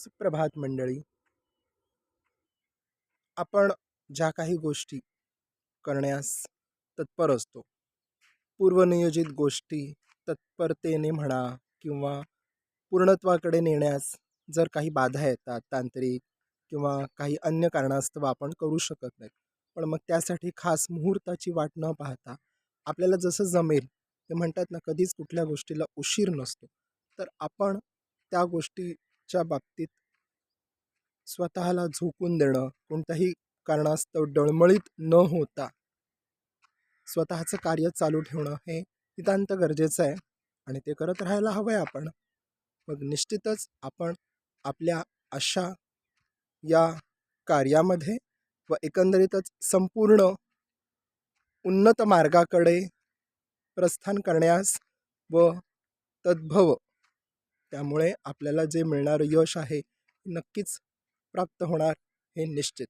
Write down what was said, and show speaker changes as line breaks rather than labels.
सुप्रभात मंडळी. आपण ज्या काही गोष्टी करण्यास तत्पर असतो पूर्वनियोजित गोष्टी तत्परतेने म्हणा किंवा पूर्णत्वाकडे नेण्यास जर काही बाधा येतात तांत्रिक किंवा काही अन्य कारणास्तव आपण करू शकत नाही. पण मग त्यासाठी खास मुहूर्ताची वाट न पाहता आपल्याला जसं जमेल ते म्हणतात ना कधीच कुठल्या गोष्टीला उशीर नसतो. तर आपण त्या गोष्टी च्या बाबतीत स्वतःला झोकून देणं कोणत्याही कारणास्तव डळमळीत न होता स्वतःचं कार्य चालू ठेवणं हे नितांत गरजेचं आहे आणि ते करत राहायला हवं आहे आपण. मग निश्चितच आपण आपल्या अशा या कार्यामध्ये व एकंदरीतच संपूर्ण उन्नत मार्गाकडे प्रस्थान करण्यास व तद्भव त्यामुळे आपल्याला जे मिळणारं यश आहे नक्कीच प्राप्त होणार हे निश्चित.